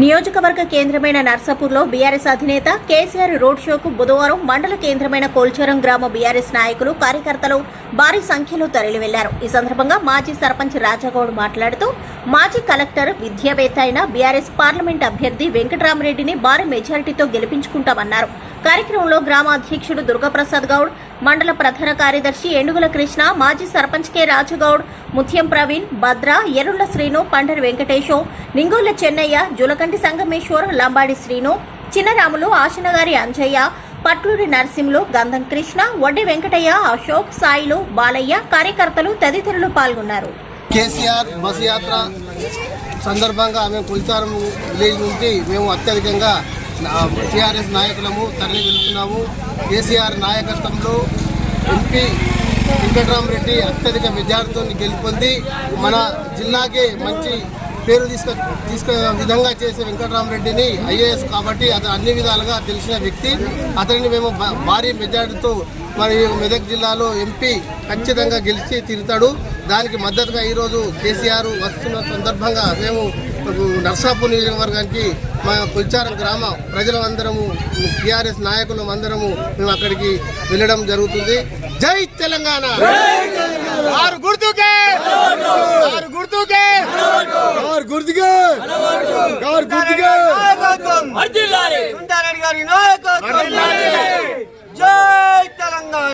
నియోజకవర్గ కేంద్రమైన నర్సాపూర్లో బీఆర్ఎస్ అధినేత కేసీఆర్ రోడ్ షోకు బుధవారం మండల కేంద్రమైన కోల్చరం గ్రామ బీఆర్ఎస్ నాయకులు కార్యకర్తలు భారీ సంఖ్యలో తరలి వెళ్ళారు ఈ సందర్భంగా మాజీ సర్పంచ్ రాజాగౌడ్ మాట్లాడుతూ మాజీ కలెక్టర్ విద్యావేత్త అయిన బీఆర్ఎస్ పార్లమెంట్ అభ్యర్థి వెంకటరామరెడ్డిని భారీ మెజారిటీతో గెలిపించుకుంటామన్నారు. కార్యక్రమంలో గ్రామ అధ్యక్షుడు దుర్గాప్రసాద్ గౌడ్ మండల ప్రధాన కార్యదర్శి ఎండుగుల కృష్ణ మాజీ సర్పంచ్ కె రాజగౌడ్ ముత్యం ప్రవీణ్ భద్ర ఎరుళ్ళ శ్రీను పండరి వెంకటేశం నింగోళ్ళ చెన్నయ్య జులకంటి సంగమేశ్వర్ లంబాడి శ్రీను చిన్నరాములు ఆశనగారి అంజయ్య పట్లూరి నరసింహులు గంధం కృష్ణ వడ్డి వెంకటయ్య అశోక్ సాయిలు బాలయ్య కార్యకర్తలు తదితరులు పాల్గొన్నారు. కేసీఆర్ బస్ యాత్ర సందర్భంగా మేము కుల్చారం విలేజ్ నుండి మేము అత్యధికంగా టీఆర్ఎస్ నాయకులము తరలి వెళ్తున్నాము. కేసీఆర్ నాయకత్వంలో ఎంపీ వెంకటరామరెడ్డి అత్యధిక మెజార్టీతో గెలుపొంది. మన జిల్లాకే మంచి పేరు తీసుక తీసుకు విధంగా చేసే వెంకటరామరెడ్డిని ఐఏఎస్ కాబట్టి అతను అన్ని విధాలుగా తెలిసిన వ్యక్తి. అతనిని మేము భారీ మెజార్టీతో మరి మెదక్ జిల్లాలో ఎంపీ ఖచ్చితంగా గెలిచి తిరుగుతాడు దానికి మద్దతుగా ఈరోజు కేసీఆర్ వస్తున్న సందర్భంగా మేము నర్సాపూర్ నియోజకవర్గానికి మా పుల్చారం గ్రామ ప్రజలందరము టీఆర్ఎస్ నాయకులు అందరము మేము అక్కడికి వెళ్ళడం జరుగుతుంది. జై తెలంగాణ! గుర్తుకే! আমার